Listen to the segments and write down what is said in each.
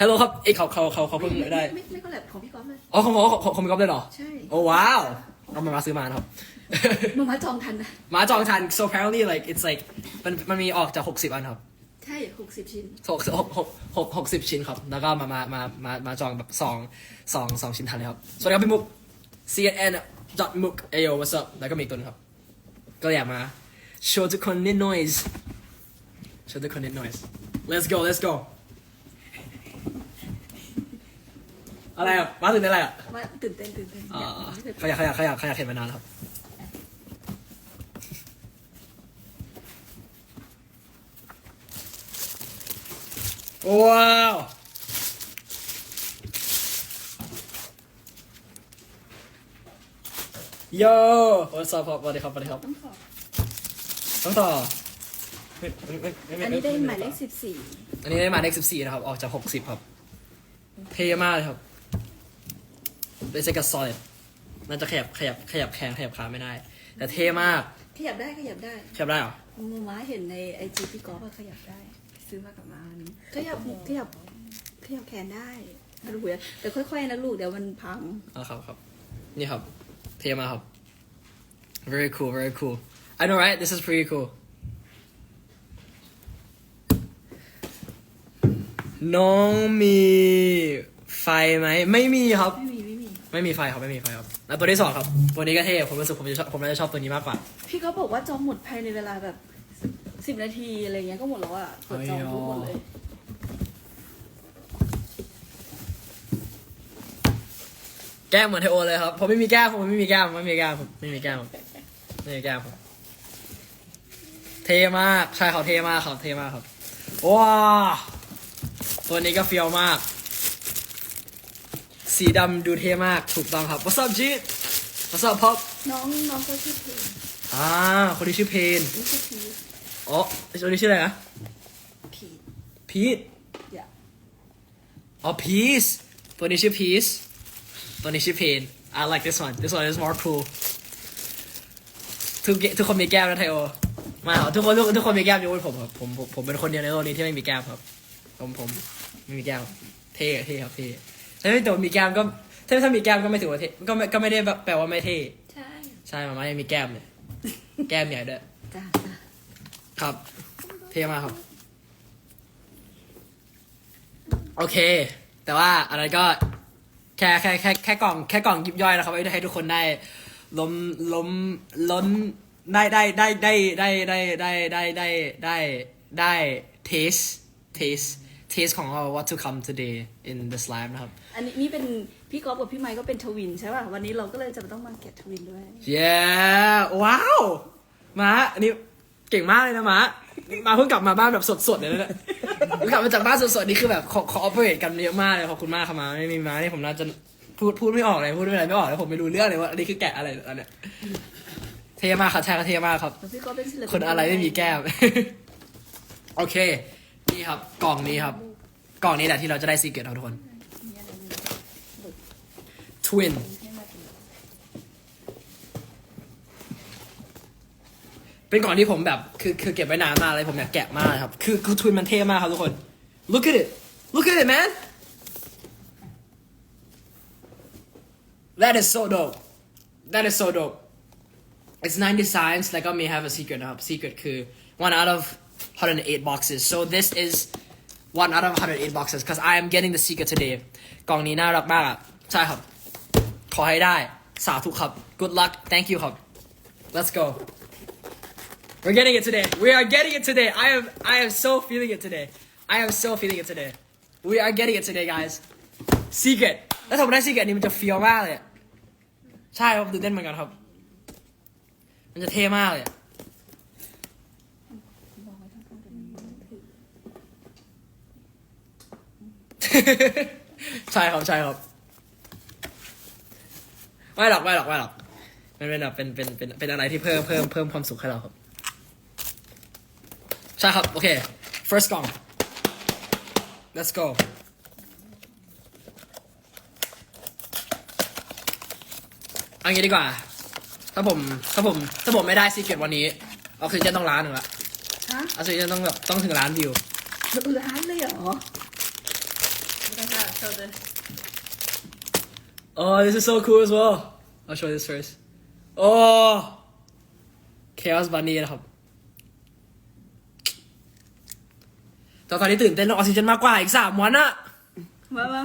ฮัลโหลครับเอ้ยเขาเขาเขาเขาเพิ่งได้ ไม่ไม่ก็แบบของพี่ก๊อฟเลยอ๋อของของของของพี่ก๊อฟเลยเหรอ ใช่โอ้ว้าวเอามามาซื้อมานะครับมึงมาจองทันนะ มาจองทัน so apparently like it's like มันมันมีออกจาก 60 อันครับ ใช่หกสิบชิ้นหกหกหกหกหกสิบชิ้นครับ แล้วก็มามามามามาจองแบบสองสองสองชิ้นทันเลยครับ สวัสดีครับพี่มุก cnn dot มุก ayo what's up แล้วก็มีอีกตัวหนึงครับ ก็อยากมาโชว์ทุกคนนิด noise โชว์ทุกคนนิด noise let's go let's go อะไรอะมาถึงได้อะไรอะว่าตื่นเต้นตื่นเต้นอ่าไม่เคยเขาอยากเขาอยากเขาอยากเขาอยากเห็นมานานแล้วครับ ว้าวโย่ what's up ครับสวัสดีครับสวัสดีครับต้องขอต้องต่อไม่ไม่ไม่ไม่อันนี้ได้หมายเลขต่อสิบสี่อันนี้ได้หมายเลขสิบสี่นะครับ ออกจากหกสิบครับ เท่มากเลยครับ เป็นเซกัสซอลิดน่าจะขยับขยับขยับแขนขยับขาไม่ได้ แต่เท่มากขยับได้ขยับได้ขยับได้เหรอมูม้าเห็นในไอจีพี่ก๊อฟอะขยับได้ ซื้อมากับมาวันนี้ขยับขยับขยับแขนได้นะลูกเว้ยแต่ค่อยๆนะลูกเดี๋ยวมันพังอ่าครับครับนี่ครับเท่มากครับ very cool very cool I know right this is pretty cool น้องมีไฟไหม ไม่มีครับ ไม่มี ไม่มีไม่มีไฟครับไม่มีไฟครับแล้วตัวที่สองครับตัวนี้ก็เท่ผมรู้สึกผมจะชอบผมน่าจะชอบตัวนี้มากกว่า พี่ก็บอกว่าจองหมดภายในเวลาแบบสิบนาทีอะไรเงี้ยก็หมดแล้วอะกดจองทุกหมดเลย แก้มเหมือนเทโอเลยครับผมไม่มีแก้มผมไม่มีแก้มไม่มีแก้มผมไม่มีแก้มผมไม่มีแก้มผมเท่มากใช่เขาเท่มากครับเท่มากครับว้าวตัวนี้ก็เฟี้ยวมาก สีดำดูเท่มากถูกต้องครับ What's up G What's up Pop น้องน้องก็ชื่อเพลงอ่าคนนี้ชื่อเพนไม่ใช่พีชอ๋อคนนี้ชื่ออะไรนะพีชพีทอย่าอ๋อ Peace ตัวนี้ชื่อ Peace ตัวนี้ชื่อเพน I like this one this one is more cool ทุกทุกคนมีแก้มนะไทโอไมาทุกคนทุกทุกคนมีแก้มยกเว้นผมครับผมผมผมเป็นคนเดียวในโลกนี้ที่ไม่มีแก้มครับ ผมผมไม่มีแก้มเท่เท่ครับเท่ ถ้าไม่ตัวมีแก้มก็ถ้าถ้ามีแก้มก็ไม่ถือว่าเท่ก็ไม่ก็ไม่ได้แบบแปลว่าไม่เท่ใช่ใช่มาม่ายังมีแก้มเลยแก้มใหญ่ด้วยจ้าจ้าครับ เท่มากครับ โอเค แต่ว่าอันนั้นก็แค่แค่แค่แค่กล่องแค่กล่องยิบย่อยนะครับให้ให้ทุกคนได้ล้มล้มล้นได้ได้ได้ได้ได้ได้ได้ได้ได้ได้ได้ taste taste taste ของเรา what to come today in the slime นะครับ อันนี้นี่เป็นพี่ก๊อฟกับพี่ไมค์ก็เป็นทวินใช่ป่ะ วันนี้เราก็เลยจะต้องมาเก็ตทวินด้วย yeah ว้าวมาอันนี้เก่งมากเลยนะมามาเพิ่งกลับมาบ้านแบบสดๆเลยนะเนี่ยเพิ่งกลับมาจากบ้านสดๆนี่คือแบบขอขอ operate กันเยอะมากเลยขอบคุณมากครับมาไม่มีมานี่ผมน่าจะพูดพูดไม่ออกเลยพูดอะไรไม่ออกเลยผมไม่รู้เรื่องเลยว่าอันนี้คือแกะอะไรอันเนี้ยเท่มากครับใช่ครับเท่มากครับแล้วพี่ก๊อฟเป็นศิลปินคนอะไรไม่มีแก้ม โอเค นี่ครับ กล่องนี้ครับ กล่องนี้แหละที่เราจะได้ซีเกตครับทุกคนมีอะไรมี Twin เป็นกล่องที่ผมแบบคือคือเก็บไว้นานมากเลยผมอยากแกะมากครับ คือคือทวินมันเท่มากครับทุกคน look at it look at it man that is so dope that is so dope it's nine designs แล้วก็ may have a secret นะครับ secret คือ one out of 108 boxes so this is one out of 108 boxes because I am getting the secret today กล่องนี้น่ารักมากอ่ะ ใช่ครับ ขอให้ได้ สาธุครับ good luck thank you ครับ let's go We're getting it today. We are getting it today. I am I am so feeling it today. I am so feeling it today. We are getting it today, guys. Secret. แล้วถ้าผมได้ secret นี้มันจะเฟี้ยวมากเลยอะใช่ครับตื่นเต้นเหมือนกันครับ มันจะเท่มากเลย ใช่ครับใช่ครับไม่หรอกไม่หรอกไม่หรอกมันเป็นแบบเป็นเป็นเป็นเป็นอะไรที่เพิ่มเพิ่มเพิ่มความสุขให้เราครับ ใช่ครับ โอเค first กล่อง let's go เอันนี้ดีกว่า ถ้าผมถ้าผมถ้าผมไม่ได้ซีเกตวันนี้ออกซิเจนต้องล้านหนึ่งละฮะออกซิเจนต้องแบบต้องถึงล้านวิวร้านเลยเหรอ โชว์เลย Oh, this is so cool as well. I'll show this first. Oh, Chaos Bunny นะครับแต่ตอนนี้ตื่นเต้นเรื่องออกซิเจนมากกว่าอีกสามวันอะมามา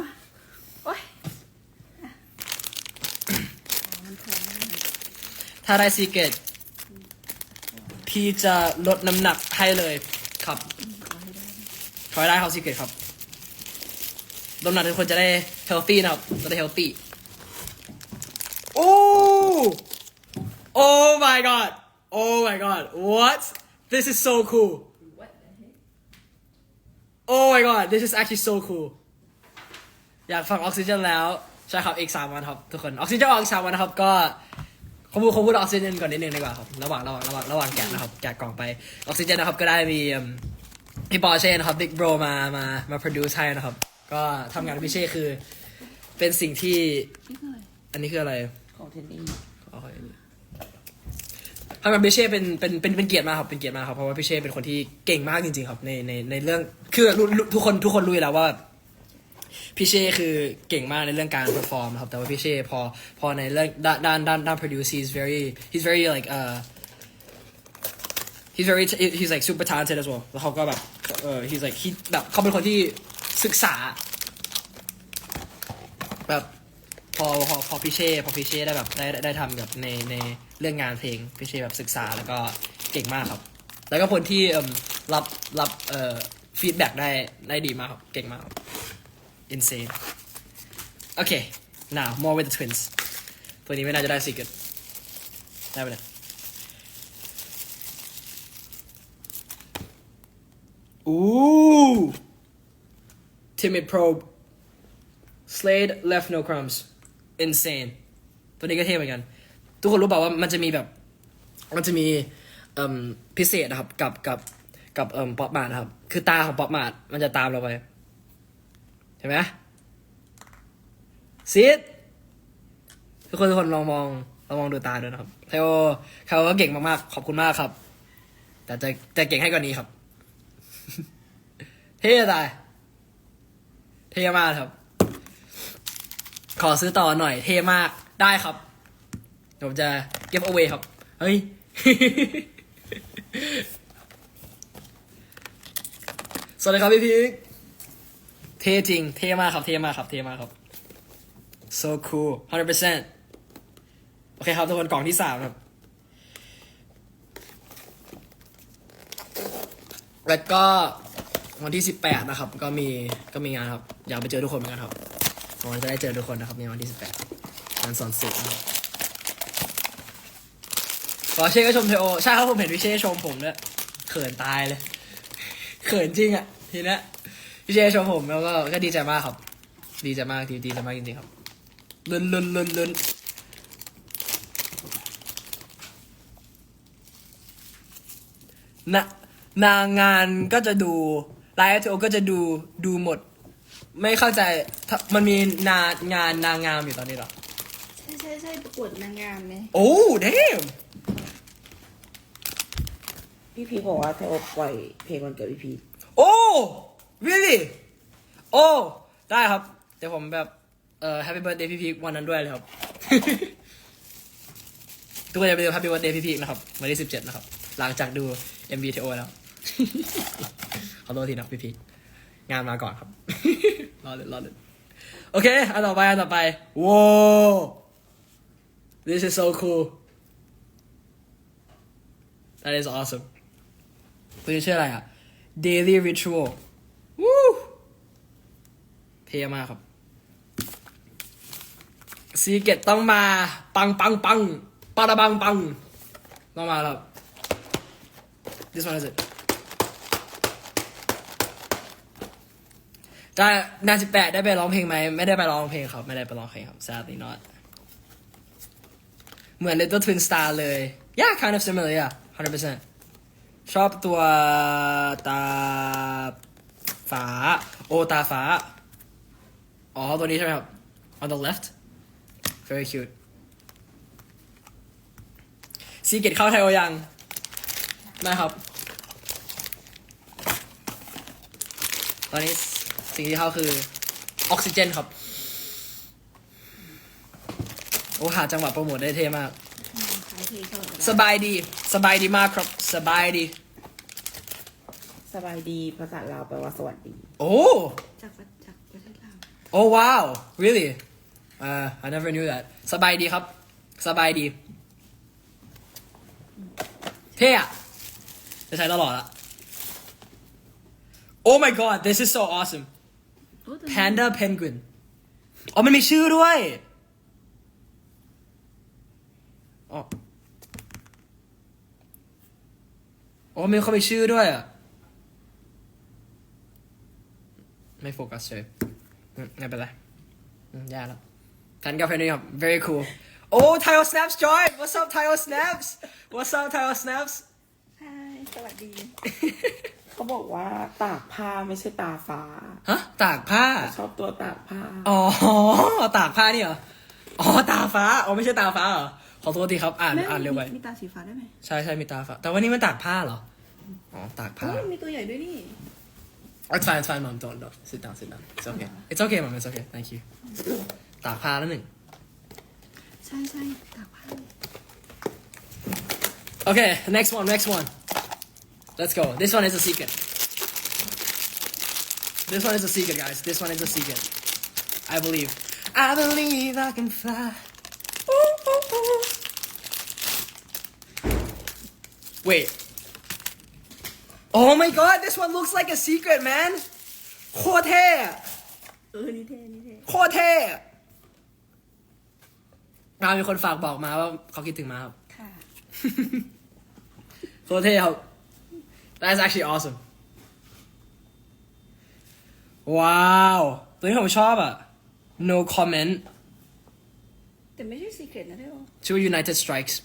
โอ๊ยมันแข็งมากถ้าได้ซีเกตพี่จะลดน้ำหนักให้เลยครับขอให้ได้ครับซีเกตครับ ลดน้ำหนักทุกคนจะได้เฮลตี้นะครับ จะได้เฮลตี้ โอ้ Oh my god Oh my god What This is so cool Oh my god This is actually so cool อยากฟังออกซิเจนแล้ว ใช่ครับอีกสามวันครับ ทุกคนออกซิเจนออกอีกสามวันนะครับก็เขาพูดเขาพูดออกซิเจนก่อนนิดนึงดีกว่าครับระหว่างระหว่างระหว่างระหว่างแกะนะครับแกะกล่องไปออกซิเจนนะครับก็ได้มีเอิ่มพี่ปอเช่นะครับบิ๊กโบรมามามา produce ให้นะครับ ก็ทำงานกับพี่เช่คือ เป็นสิ่งที่นี่คืออะไรอันนี้คืออะไรของเทนนี่เอาไปทำงานพี่เช่เป็นเป็นเป็นเป็นเกียรติมากครับเป็นเกียรติมากครับเพราะว่าพี่เช่เป็นคนที่เก่งมากจริง ๆ ครับในในในเรื่องคือรู้รู้ทุกคนทุกคนรู้อยู่แล้วว่าพี่เช่คือเก่งมากในเรื่องการ perform นะครับ แต่ว่าพี่เช่พอพอในเรื่องด้านด้านด้านด้าน produce he's very he's very like uh he's very he's like super talented as well แล้วเขาก็แบบเออ he's like he แบบเขาเป็นคนที่ ศึกษา แบบพอพอพอพี่เช่พอพี่เช่ได้แบบได้ได้ได้ทำแบบในในเรื่องงานเพลงพี่เช่แบบศึกษาแล้วก็เก่งมากครับ แล้วก็คนที่รับรับเอ่อฟีดแบ็กได้ได้ดีมากครับ เก่งมากครับ insane โอเค now more with the twins ตัวนี้ไม่น่าจะได้ secret ได้ไปเลยอู้ timid probe Slade left no crumbs insane ตัวนี้ก็เท่เหมือนกัน ทุกคนรู้เปล่าว่ามันจะมีแบบ มันจะมีมพิเศษนะครับ กับกับกับเอ่มป๊อปมาร์นะครับ คือตาของป๊อปมาร์มันจะตามเราไป เห็นไหมซีดทุกคนทุกคนลองมองลองมองดูตาด้วยนะครับเทโอเขาก็เก่งมากๆ ขอบคุณมากครับ แต่จะจะเก่งให้กว่านี้ครับเท่ตาย เท่มากครับ ขอซื้อต่อหน่อย เท่มากได้ครับผมจะ give away ครับ เฮ้ย สวัสดีครับพี่พีคเท่จริง เท่มากครับ เท่มากครับ เท่มากครับ so cool 100%โอเคครับทุกคนกล่องที่สามครับ แล้วก็วันที่สิบแปดนะครับ ก็มีก็มีงานครับ อยากไปเจอทุกคนเหมือนกันครับหวังว่าจะได้เจอทุกคนนะครับในวันที่สิบแปดงานสอนศิลป์นะครับขอเชก็ชมเทโอใช่ครับผมเห็นพี่เชชมผมด้วยเขินตายเลยเขินจริงอะทีนี้พี่เชชมผมแล้วก็ก็ดีใจมากครับ ดีใจมากดีดีใจมากจริงๆครับลุนลุนลุนลุนนะนางงานก็จะดูไลฟ์ทีโอก็จะดูดูหมด ไม่เข้าใจถ้ามันมีนางานนางงามอยู่ตอนนี้เหรอ ใช่ใช่ใช่ประกวดนางงามไหมโอ้ damn พี่พีบอกว่าเทโอปล่อยเพลงวันเกิดพี่พีโอ้ really โอ้ได้ครับ เดี๋ยวผมแบบเอ่อ happy birthday พี่พีควันนั้นด้วยเลยครับ ทุกคนอย่าไปดู happy birthday พี่พีคนะครับวันที่สิบเจ็ดนะครับ หลังจากดู MVTO แล้ว ขอโทษทีนะพี่พีคงานมาก่อนครับ รอเลยรอเลยโอเค อันต่อไป อันต่อไปว้าว this is so cool that is awesome ตัวนี้ชื่ออะไรอะ daily ritual วู้เท่มากครับซีเกตต้องมาปังปังปังปาระบังปังต้องมาแล้ว this one is it ได้งานสิบแปดได้ไปร้องเพลงไหมไม่ได้ไปร้องเพลงครับ ไม่ได้ไปร้องเพลงครับ sadly not เหมือน Little Twin Star เลย yeah kind of similar yeah 100%ชอบตัวตาฟ้า โอตาฟ้า อ๋อ ตัวนี้ใช่ไหมครับ on the left very cute ซีเกตเข้าไทยโอยังไม่ครับ ตอนนี้ สิ่งที่เข้าคือออกซิเจนครับ โอ้หาจังหวะโปรโมทได้เท่มาก ขายเพลงตลอดเวลาสบายดี สบายดีมากครับ สบายดี สบายดีภาษาลาวแปลว่าสวัสดี โอ้ จากประจากประเทศลาว Oh wow really uh I never knew that สบายดีครับ สบายดี เท่อะจะใช้ตลอดอะ Oh my god this is so awesome โอ้ตัวนี้ Panda Penguin อ๋อ มันมีชื่อด้วยอ๋ออ๋อมีเขามีชื่อด้วยอะ ไม่โฟกัสเลยอืมไม่เป็นไรอืมแย่แล้วแฟนกับแฟนนี่ครับ very cool โอ้ Tile Snaps join what's up Tile Snaps what's up Tile Snaps ใช่สวัสดี เขาบอกว่าตากผ้าไม่ใช่ตาฟ้าฮะตากผ้า ชอบตัวตากผ้า อ๋อ ตากผ้านี่เหรอ อ๋อ ตาฟ้า อ๋อ ไม่ใช่ตาฟ้าเหรอ ขอโทษทีครับ อ่านแม่อ่านเร็วไป มีตาสีฟ้าได้ไหมใช่ใช่มีตาฟ้า แต่ว่านี่มันตากผ้าเหรอ อ๋อ ตากผ้าโอ้ยมีตัวใหญ่ด้วยนี่ It's fine, it's fine, mom. Don't, don't. Sit down, sit down. It's okay. It's okay, mom. It's okay. Thank you. ตากผ้าแล้วหนึ่ง ใช่ใช่ตากผ้า Okay, next one, next one. Let's go. This one is a secret. This one is a secret, guys. This one is a secret. I believe. I believe I can fly. Ooh, ooh, ooh. Wait. Oh my god, this one looks like a secret, man. โคตรเท่อะ เออนี่เท่นี่เท่ โคตรเท่อะอ่ามีคนฝากบอกมาว่าเขาคิดถึงมาครับ ค่ะ โคตรเท่ครับ That's actually awesome ว้าวตัวนี้ผมชอบอะ No comment แต่ไม่ใช่ซีเครตนะเด้อชื่อว่า United Strikes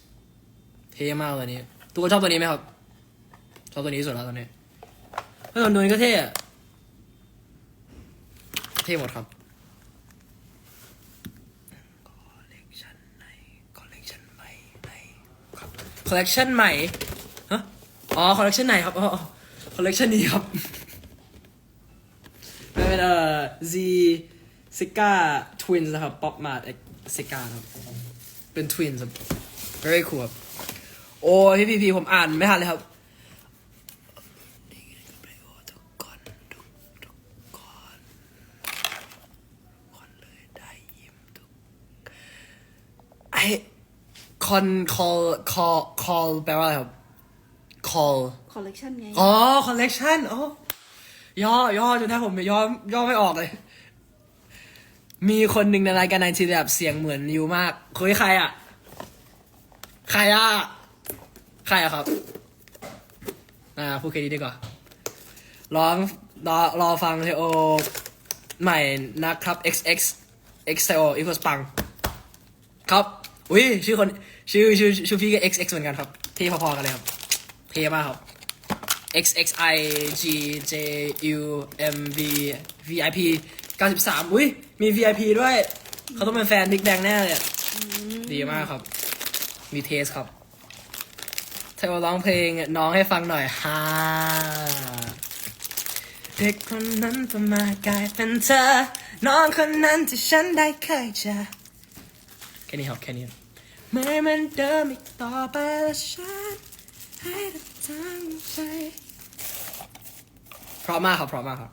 เท่มากเลยนี้ทุกคนชอบตัวนี้ไหมครับ ชอบตัวนี้ที่สุดแล้วตอนนี้เฮ้ยตัวนี้ก็เท่อะเท่หมดครับ collection ไหน collection ใหม่ อ๋อ collection ไหนครับอ๋อ collection นี้ครับมันเป็นเอ่อ Z Zika Twins นะครับ Pop Mart X Zika ครับ เป็น Twins ครับ very cool ครับโอ้พี่พีพีผมอ่านไม่ทันเลยครับคนทุกทุกคนคนเลยได้ยิ้มทุกไอคอน call call call แปลว่าอะไรครับ call คอลเลกชันไง อ๋อ collection อ๋อย่อย่อจนแทบผมย่อย่อไม่ออกเลย มีคนหนึ่งในรายการนายทีแบบเสียงเหมือนยูมากคุยใครอะ ใครอะ ใครอะครับ อ่าพูดแค่นี้ดีกว่าร้องรอรอฟังเทโอ ใหม่นะครับ xx x t o equals ปัง ครับ อุ้ยชื่อคน ชื่อชื่อชื่อพี่ก็ xx เหมือนกันครับเท่พอๆกันเลยครับ เท่มากครับ x x i g j u m v v i p 93 อุ้ย มี v i p ด้วย เขาต้องเป็นแฟนบิ๊กแบงแน่เลยอะดีมากครับ มีเทสครับเธอร้องเพลงน้องให้ฟังหน่อยฮ่าเด็กคนนั้นจะมากลายเป็นเธอ น้องคนนั้นที่ฉันได้เคยเจอแค่นี้ครับแค่นี้ครับไม่เหมือนเดิมอีกต่อไปและฉัน ให้เธอทั้งใจเพราะมากครับเพราะมากครับ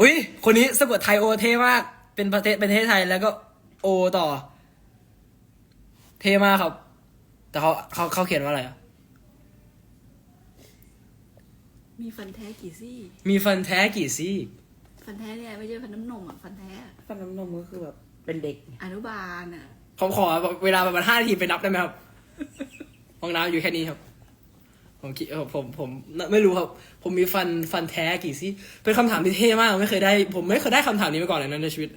อุ้ยคนนี้สะกดไทยโอเท่มาก เป็นประเทศเป็นประเทศไทยแล้วก็โอต่อ เท่มากครับ แต่เขาเขาเขาเขียนว่าอะไรอะมีฟันแท้กี่ซี่ มีฟันแท้กี่ซี่ ฟันแท้เนี่ยไม่ใช่ฟันน้ำนมอะฟันแท้อะฟันน้ำนมก็คือแบบเป็นเด็ก อนุบาลอะผมขอเวลาประมาณห้านาทีไปนับได้ไหมครับ ห้องน้ำอยู่แค่นี้ครับ ผมคิดเออผมผมไม่รู้ครับ ผมมีฟันฟันแท้กี่ซี่เป็นคำถามที่เท่มากไม่เคยได้ ผมไม่เคยได้คำถามนี้มาก่อนเลยนะในชีวิต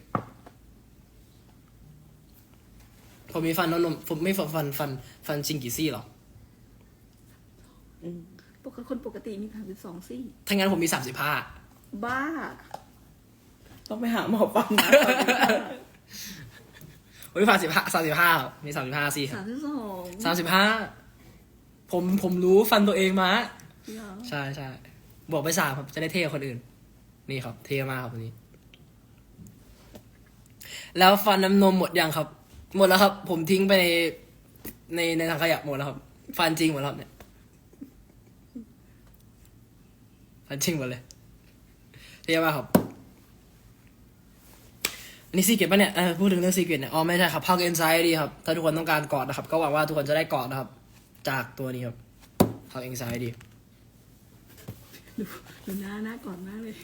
ผมมีฟันนมผมไม่ฟันฟันฟันฟันจริงกี่ซี่หรออืมปกติคนปกติมีสามสิบสองซี่ถ้างั้นผมมีสามสิบห้าบ้า ต้องไปหาหมอฟันนะผมมีสามสิบห้าสามสิบห้ามีสามสิบห้าซี่คสารับมสิบสองสามสิบห้า ผมผมรู้ฟันตัวเองมาเหรอใช่ใช่บอกไปสามครับจะได้เท่กว่าคนอื่น นี่ครับ เท่มากครับตัวนี้ แล้วฟันน้ำนมหมดยังครับ หมดแล้วครับ ผมทิ้งไปในในในถังขยะหมดแล้วครับ ฟันจริงหมดแล้วครับเนี่ยฟันจริงหมดเลยเรียกว่าครับอันนี้ซีเกตปะเนี่ยเออพูดถึงเรื่องซีเกตเนี่ยอ๋อไม่ใช่ครับ Hug Anxiety ครับถ้าทุกคนต้องการกอดนะครับ ก็หวังว่าทุกคนจะได้กอดนะครับ จากตัวนี้ครับ Hug Anxiety ดูหน้าหน้าก่อนมากเลย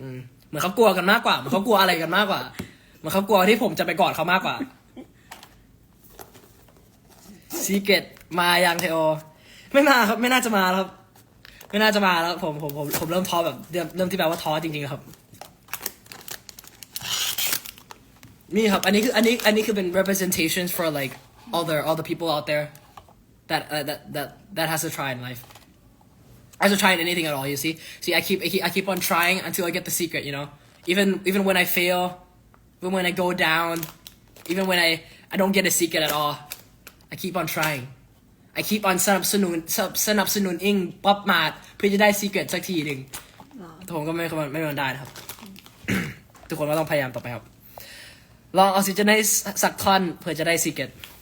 อืมเหมือนเขากลัวกันมากกว่าเหมือนเขากลัวอะไรกันมากกว่าเหมือนเขากลัวที่ผมจะไปกอดเขามากกว่าซีเกตมายังเทโอ ไม่มาครับ ไม่น่าจะมาแล้วครับ ไม่น่าจะมาแล้ว ผมผมผมผมเริ่มท้อแบบเริ่มเริ่มที่แบบว่าท้อจริงๆครับ นี่ครับ อันนี้คืออันนี้อันนี้คือเป็น representations for like all the all the people out there that uh, that that that has to try in life as to try in anything at all. You see, see, I keep, I keep, I keep on trying until I get the secret. You know, even even when I fail, even when I go down, even when I I don't get a secret at all, I keep on trying. I keep on สนับสนุนสนับสนับสนุนอิงป๊อปมาดเพื่อจะได้ secret สักทีหนึ่ง หรอ แต่ผมก็ไม่ไม่ไม่มันได้นะครับ ทุกคนก็ต้องพยายามต่อไปครับ ลองออกซิเจนให้สักท่อนเพื่อจะได้ secret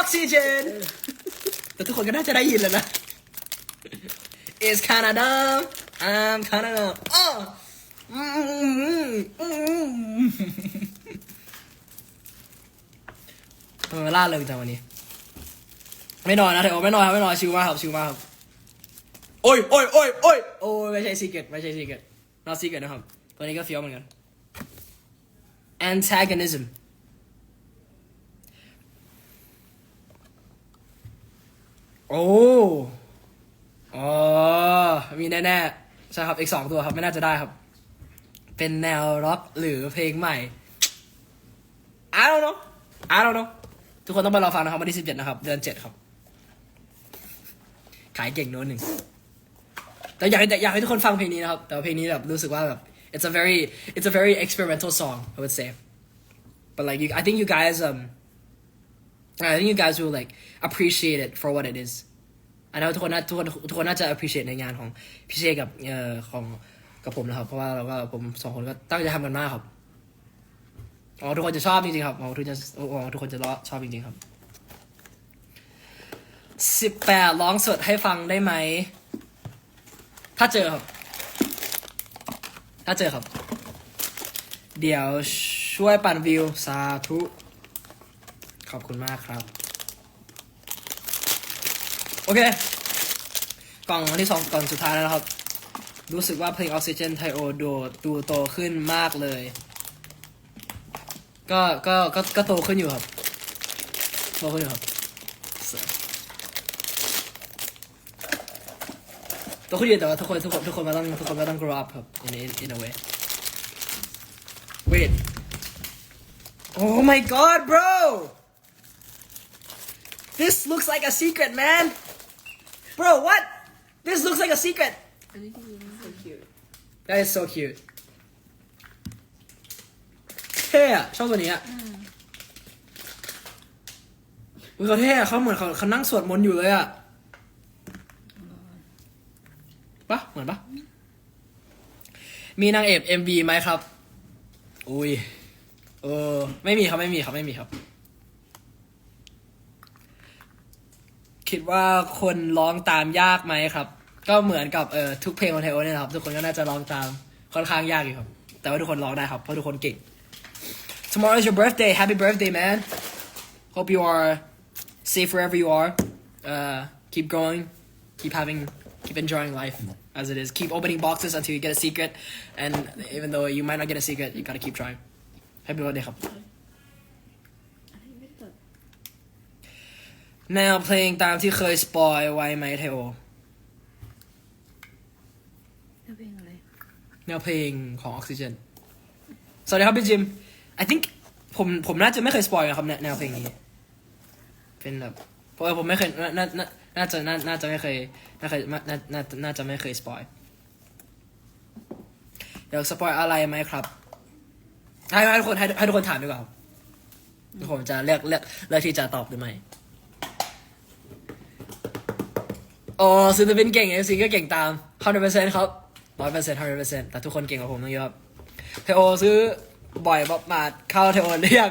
ออกซิเจน แต่ทุกคนก็น่าจะได้ยินแล้วนะ is Canada I'm Canada อ้ออืมอืมทำไมล่าเริงจังวันนี้ ไม่นอนนะเถอะไม่นอนครับไม่นอนชิวมากครับชิวมากครับโอ้ยโอ้ยโอ้ยโอ้ยโอ้ยไม่ใช่ซีเกตไม่ใช่ซีเกต not secret นะครับตัวนี้ก็เฟี้ยวเหมือนกัน antagonism โอ้อ๋อมีแน่ๆใช่ครับอีกสองตัวครับ ไม่น่าจะได้ครับ เป็นแนวร็อกหรือเพลงใหม่ I don't know I don't know ทุกคนต้องไปรอฟังนะครับวันที่สิบเจ็ดนะครับ เดือนเจ็ดครับ ขายเก่งโน้นหนึ่งแต่อยากให้อยากให้ทุกคนฟังเพลงนี้นะครับ แต่เพลงนี้แบบรู้สึกว่าแบบ it's a very it's a very experimental song I would say but like you I think you guys um I think you guys will like appreciate it for what it is อันนั้นทุกคนน่าทุกคนทุกคนน่าจะ appreciate ในงานของพี่เชกับเอ่อของกับผมนะครับ เพราะว่าเราก็ผมสองคนก็ตั้งใจทำกันมากครับหวังว่าทุกคนจะชอบจริงๆครับหวังว่าทุกคนจะหวังว่าทุกคนจะรอชอบจริงๆครับสิบแปดร้องสดให้ฟังได้ไหม ถ้าเจอครับ ถ้าเจอครับ เดี๋ยวช่วยปั่นวิว สาธุ ขอบคุณมากครับ อเค กล่องที่สองกล่องสุดท้ายแล้วครับ รู้สึกว่าเพลงออกซิเจนไทโอโดดูโตขึ้นมากเลย ก็ก็ก็ก็โตขึ้นอยู่ครับ โตขึ้นอยู่ครับโตขึ้นอยู่แต่ว่าทุกคนทุกคนทุกคนมาต้องทุกคนมาต้อง grow up ครับ in in in a way wait oh my god bro this looks like a secret man bro what this looks like a secret so cute that is so cute เท่อะชอบตัวนี้อะอุ๊ยเขาเท่อะเขาเหมือนเขาเขานั่งสวดมนต์อยู่เลยอะปะเหมือนปะมีนางเอก MV ไหมครับ อุ้ยเออ ไม่มีครับ ไม่มีครับ ไม่มีครับ คิดว่าคนร้องตามยากไหมครับ ก็เหมือนกับเอ่อทุกเพลงของไทโอเนี่ยนะครับ ทุกคนก็น่าจะร้องตามค่อนข้างยากอยู่ครับ แต่ว่าทุกคนร้องได้ครับเพราะทุกคนเก่ง Tomorrow is your birthday Happy birthday man Hope you are safe wherever you are uh, keep going keep having keep enjoying life as it is keep opening boxes until you get a secret and even though you might not get a secret you gotta keep trying Happy birthday ครับ อะไรไม่เปิด แนวเพลงตามที่เคยสปอยไว้ไหมไทโอ แล้วเพลงอะไร แนวเพลงของออกซิเจน สวัสดีครับพี่จิม I think ผมผมน่าจะไม่เคยสปอยนะครับแนวแนวเพลงนี้ เป็นแบบเพราะว่าผมไม่เคยน่าน่าน่าน่าจะน่าน่าจะไม่เคยน่าเคยน่าน่าน่าน่าจะไม่เคยสปอยอยากสปอยอะไรไหมครับให้ให้ทุกคนให้ให้ทุกคนถามดีกว่าครับผมจะเลือกเลือกเลือกที่จะตอบหรือไม่ โอ้ศิลปินเก่งเอฟซีก็เก่งตาม100%ครับ100% 100%แต่ทุกคนเก่งกว่าผมต้องเยอะครับเทโอซื้อบ่อยบอกมาเข้าเทโอเรียก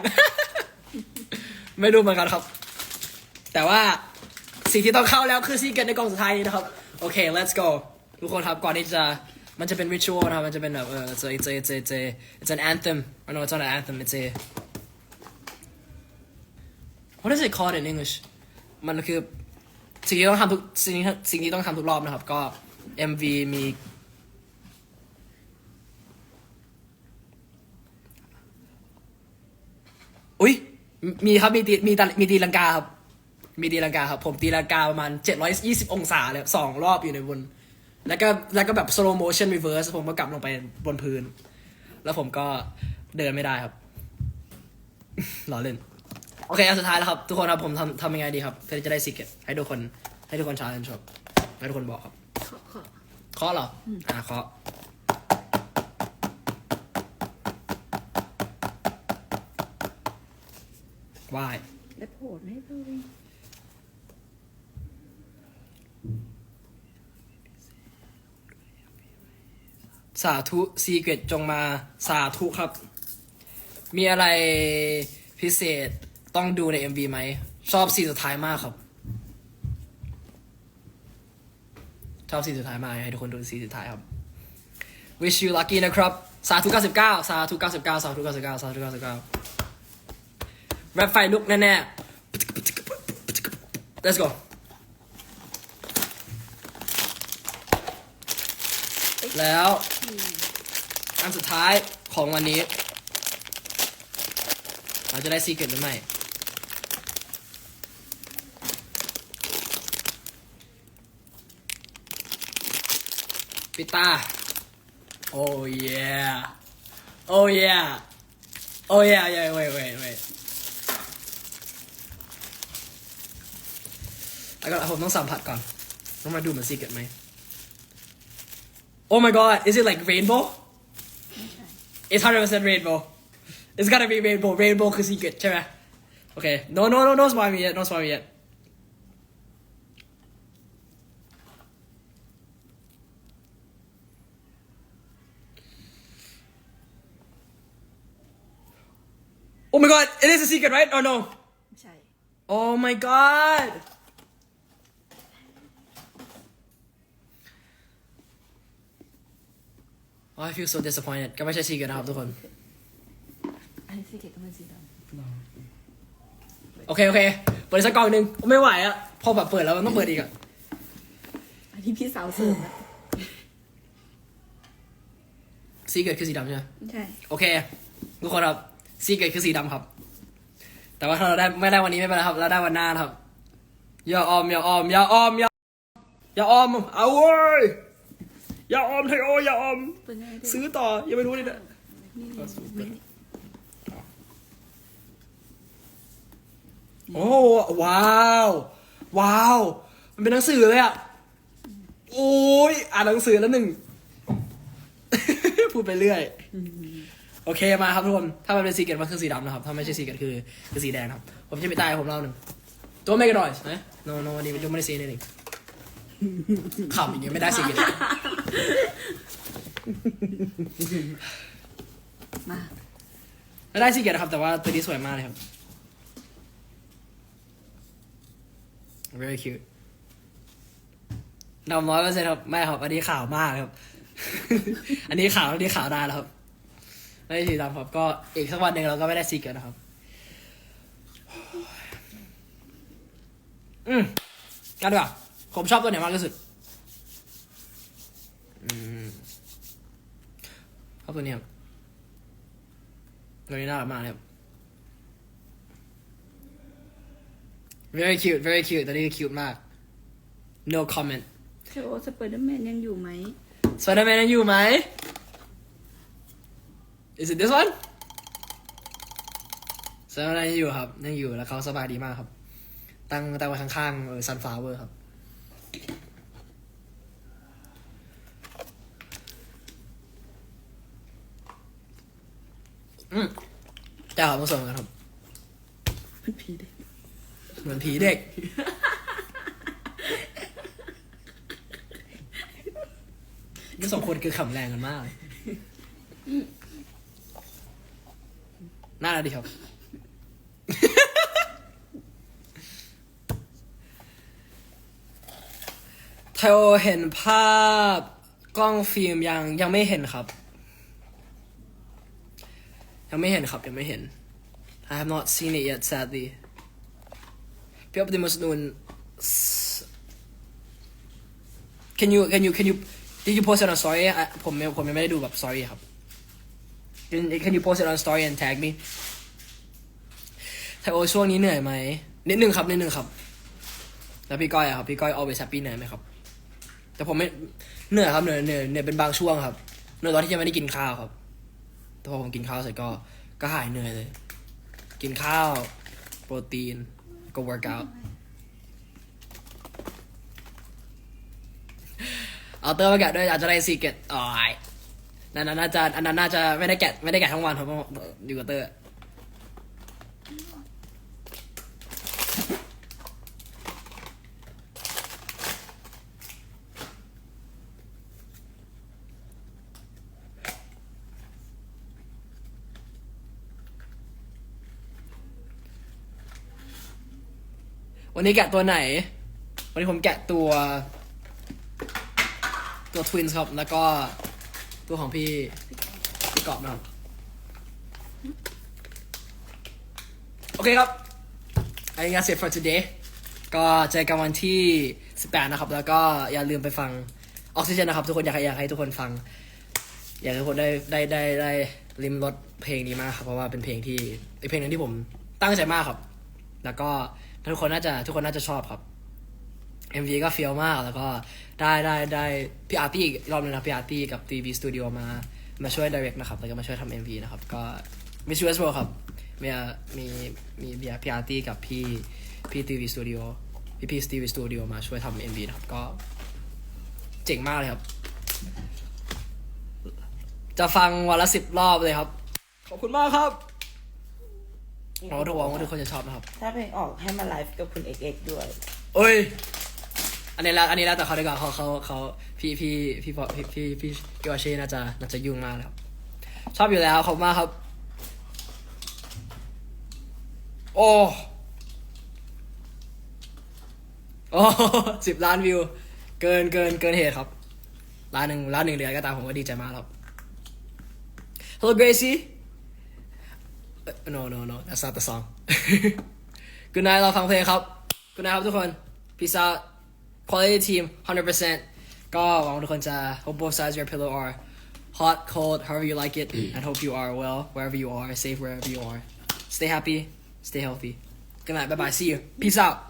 ไม่รู้เหมือนกันครับ แต่ว่าสิ่งที่ต้องเข้าแล้วคือซีเกตในกล่องสุดท้ายนี้นะครับ โอเค let's go ทุกคนครับ ก่อนที่จะมันจะเป็น ritual นะครับ มันจะเป็นแบบเออ it's a it's a it's a it's a it's an anthem I know it's not an anthem it's a what is it called in English มันคือ สิ่งที่ต้องทำทุกสิ่งที่สิ่งที่ต้องทำทุกรอบนะครับ ก็ MV มีอุ้ยมีครับมีตีมีตะมีตีลังกาครับ มีตีลังกาครับ ผมตีลังกาประมาณ 720 องศาเลยสองรอบอยู่ในบน แล้วก็แล้วก็แบบ slow motion reverse ผมก็กลับลงไปบนพื้น แล้วผมก็เดินไม่ได้ครับ ล้อเล่น โอเคอันสุดท้ายแล้วครับทุกคนครับผมทำทำยังไงดีครับเพื่อที่จะได้สิเกตให้ทุกคนให้ทุกคนชาเลนจ์ครับให้ทุกคนบอกครับขอขอเคาะเหรออ่าเคาะว่ายและโผล่ให้เราเลยสาธุซีเกตจงมาสาธุครับ มีอะไรพิเศษ ต้องดูใน MV ไหม ชอบซีนสุดท้ายมากครับ ชอบซีนสุดท้ายมากให้ทุกคนดูซีนสุดท้ายครับ wish you lucky นะครับ สาธุ99 สาธุ99 สาธุ99 สาธุ99แรปไฟลุกแน่ๆ let's go แล้วอันสุดท้ายของวันนี้ เราจะได้ซีเกตหรือไม่ ปิดตา โอ้ yeah oh yeah oh yeah yeah wait wait wait แล้วก็ผมต้องสัมผัสก่อน ต้องมาดูเหมือนซีเกตไหม Oh my god is it like rainbow ไม่ใช่ It's 100% rainbow. It's gotta be rainbow. Rainbow คือ secret ใช่ไหมโอเค no no no no spoil me yet no spoil me yet It is a secret right or no ไม่ใช่ Oh my god Oh, I feel so disappointed ก็ไม่ใช่ secret นะครับทุกคน อันนี้สีเกตก็เป็นสีดโอเคโอเค เปิดอีกสักกล่องหนึ่งไม่ไหวอะพอแบบเปิดแล้วมันต้องเปิดอีกอะำอันนี้พี่สาวเสริมนะซีเกิดคือสีดำใช่ไหมไม่ใช่ โอเค ทุกคนครับ ซีเกิดคือสีดำครับ แต่ว่าถ้าเราได้ไม่ได้วันนี้ไม่เป็นไรครับ เราได้วันหน้าครับ อย่าออม อย่าออม อย่าออม อย่าอย่าออม เอาเว้ย อย่าออมไทโออย่าออม ซื้อต่ออย่าไปรู้เลยนะโอ้ว้าว ว้าว มันเป็นหนังสือเลยอะ โอ้ย อ่านหนังสือแล้วหนึ่ง พูดไปเรื่อย โอเคมาครับทุกคน ถ้ามันเป็นซีเกตมันคือสีดำนะครับ ถ้าไม่ใช่ซีเกตคือคือสีแดงครับ ผมจะไปตายผมเล่าหนึ่ง ตัวไม่กระดอยนะ no no วันนี้มันจะไม่ได้ซีนี่เองขำอย่างเงี้ยไม่ได้ซีเกตมาไม่ได้ซีเกตนะครับ แต่ว่าตัวนี้สวยมากเลยครับ very cute ดำร้อยเปอร์เซ็นต์ครับ ไม่ครับ อันนี้ขาวมากครับ อันนี้ขาวอันนี้ขาวได้แล้วครับ ไม่ได้สีดำครับ ก็อีกสักวันหนึ่งเราก็ไม่ได้ซีเกตนะครับ อืมกันดีกว่าผมชอบตัวไหนมากที่สุดอืมชอบตัวนี้ครับตัวนี้น่ารักมากเลยครับ very cute very cute ตัวนี้ cute มาก no comment เทโอสไปเดอร์แมนยังอยู่ไหม Spider-Man ยังอยู่ไหม Is it this one Spider-Man ยังอยู่ครับยังอยู่แล้วเขาสบายดีมากครับ ตั้งตั้งไว้ข้างๆเออ sunflower ครับ อืมแต่ครับผสมกันครับมันผีเด็กเหมือนผีเด็ก นี่สองคนคือขำแรงกันมากเลย น่ารักดีครับเทลเห็นภาพกล้องฟิล์มยังยังไม่เห็นครับ ยังไม่เห็นครับยังไม่เห็น I have not seen it yet sadly พี่ออปติมัสนูน can you can you can you did you post it on story อะผมผมยังไม่ได้ดูแบบ story ครับ can can you post it on story and tag me ไทโอช่วงนี้เหนื่อยไหมนิดนึงครับนิดนึงครับ แล้วพี่ก้อยอะครับพี่ก้อย always happy เหนื่อยไหมครับ แต่ผมไม่เหนื่อยครับเหนื่อยเหนื่อยเหนื่อยเป็นบางช่วงครับเหนื่อยตอนที่ยังไม่ได้กินข้าวครับแต่พอผมกินข้าวเสร็จก็ก็หายเหนื่อยเลย กินข้าวโปรตีนก็ work out เอาเตอร์มาแกะด้วยอาจจะได้ซีเกตอ๋อ นั่นน่าจะอันนั้นน่าจะไม่ได้แกะไม่ได้แกะทั้งวันเพราะว่าอยู่กับเตอร์ วันนี้แกะตัวไหน วันนี้ผมแกะตัว ตัวทวินส์ครับ แล้วก็ ตัวของพี่พี่กอบนะครับ โอเคครับ I think that's it for today ก็เจอกันวันที่ 18 นะครับ แล้วก็อย่าลืมไปฟังออกซิเจนนะครับ ทุกคนอยากอยากให้ทุกคนฟัง อยากให้ทุกคนได้ได้ได้ได้ริมรสเพลงนี้มากครับ เพราะว่าเป็นเพลงที่เป็นเพลงหนึงที่ผมตั้งใจมากครับ แล้วก็ทุกคนน่าจะทุกคนน่าจะชอบครับ MV ก็เฟี้ยวมากแล้วก็ ได้ได้ได้พี่อาร์ตี้อีกรอบนึงนะพี่อาร์ตี้กับ TV Studio มามาช่วย direct นะครับแล้วก็มาช่วยทำ MV นะครับ ก็มิสยูเอสโครับมีมีมีมีพี่อาร์ตี้กับพี่พี่ TV Studio พี่พี่ TV Studio มาช่วยทำ MV นะครับ ก็เจ๋งมากเลยครับ จะฟังวันละสิบรอบเลยครับ ขอบคุณมากครับหวังว่าทุกหวังว่าทุกคนจะชอบนะครับ ถ้าเพลงออกให้มาไลฟ์กับคุณเอกเอกด้วย เอ้ย อันนี้แล้วอันนี้แล้วแต่เขาดีกว่าเขาเขาเขาพี่พี่พี่พอพี่พี่พี่พี่วาเช่น่าจะน่าจะยุ่งมากแล้วชอบอยู่แล้วขอบมากครับ โอ้โอ้สิบล้านวิว เกินเกินเกินเหตุครับล้านหนึ่งล้านหนึ่งเหลือก็ตามผมก็ดีใจมากครับ Hello Gracie no no no that's not the song Good night เราฟังเพลงครับ Good night ครับทุกคน Peace out quality team, 100%. God, I want to go into hope both sides of your pillow are hot, cold, however you like it, and hope you are well, wherever you are, safe wherever you are. Stay happy, stay healthy. Good night, bye bye, see you. Peace out.